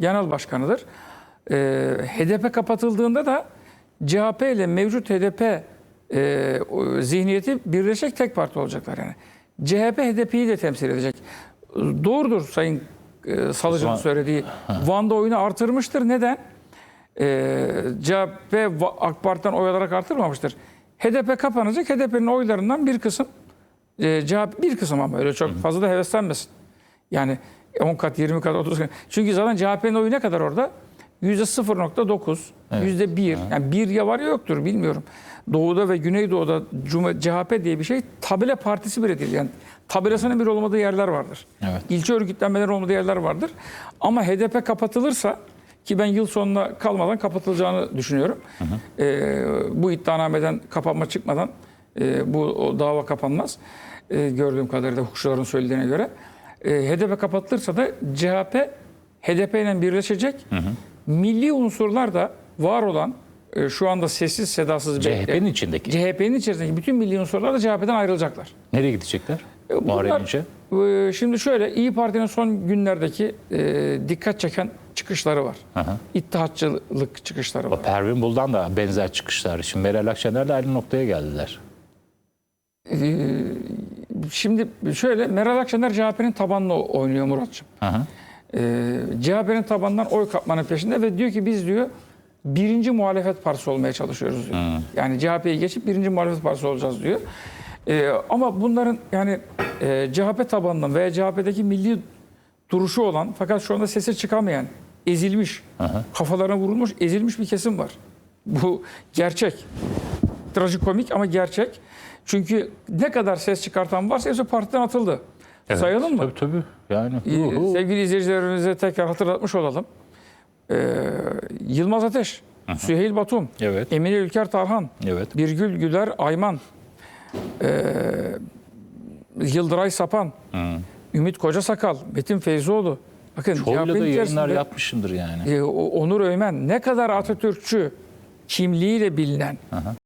genel başkanıdır. Ee, HDP kapatıldığında da CHP ile mevcut HDP e, zihniyeti birleşecek tek parti olacaklar yani. CHP HDP'yi de temsil edecek. Doğrudur Sayın e, Salıcı'nın söylediği. Van'da oyunu artırmıştır. Neden? Ee, CHP AK Parti'den oy alarak artırmamıştır. HDP kapanacak. HDP'nin oylarından bir kısım e, CHP bir kısım ama öyle çok fazla da heveslenmesin. Yani 10 kat, 20 kat, 30 kat. Çünkü zaten CHP'nin oyu ne kadar orada? Yüzde 0.9, yüzde 1. Yani bir ya var ya yoktur bilmiyorum. Doğuda ve Güneydoğu'da CHP diye bir şey tabela partisi bile değil. Yani tabelasının bir olmadığı yerler vardır. Evet. İlçe örgütlenmeleri olmadığı yerler vardır. Ama HDP kapatılırsa ki ben yıl sonuna kalmadan kapatılacağını düşünüyorum. Ee, bu iddianameden kapanma çıkmadan e, bu o dava kapanmaz. Ee, gördüğüm kadarıyla hukukçuların söylediğine göre. Ee, HDP kapatılırsa da CHP HDP ile birleşecek. Milli unsurlar da var olan e, şu anda sessiz sedasız CHP'nin içindeki. CHP'nin içerisindeki bütün milli unsurlar da CHP'den ayrılacaklar. Nereye gidecekler? E, bunlar-. Ee, Şimdi şöyle İyi Parti'nin son günlerdeki e, dikkat çeken çıkışları var. Aha. İttihatçılık çıkışları var. O Pervin Buldan da benzer çıkışlar. Şimdi Meral Akşener'le aynı noktaya geldiler. Şimdi şöyle Meral Akşener CHP'nin tabanını oynuyor Muratçım. Aha. Ee, CHP'nin tabanından oy kapmanın peşinde ve diyor ki biz diyor birinci muhalefet partisi olmaya çalışıyoruz diyor. Yani CHP'yi geçip birinci muhalefet partisi olacağız diyor. Ee, ama bunların yani e, CHP tabanının veya CHP'deki milli duruşu olan fakat şu anda sesi çıkamayan, ezilmiş, kafalarına vurulmuş, ezilmiş bir kesim var. Bu gerçek. Trajikomik ama gerçek. Çünkü ne kadar ses çıkartan varsa hepsi partiden atıldı. Sayalım mı? Tabii tabii. Yani. Ee. Sevgili izleyicilerimize tekrar hatırlatmış olalım. Ee, Yılmaz Ateş, Süheyl Batum, Evet. Emine Ülker Tarhan, Evet. Birgül Güler Ayman, ee, Yıldıray Sapan, Ümit Kocasakal, Metin Feyzoğlu. Bakın Çoğuyla da yayınlar yapmışımdır yani. e, Onur Öymen ne kadar Atatürkçü kimliğiyle bilinen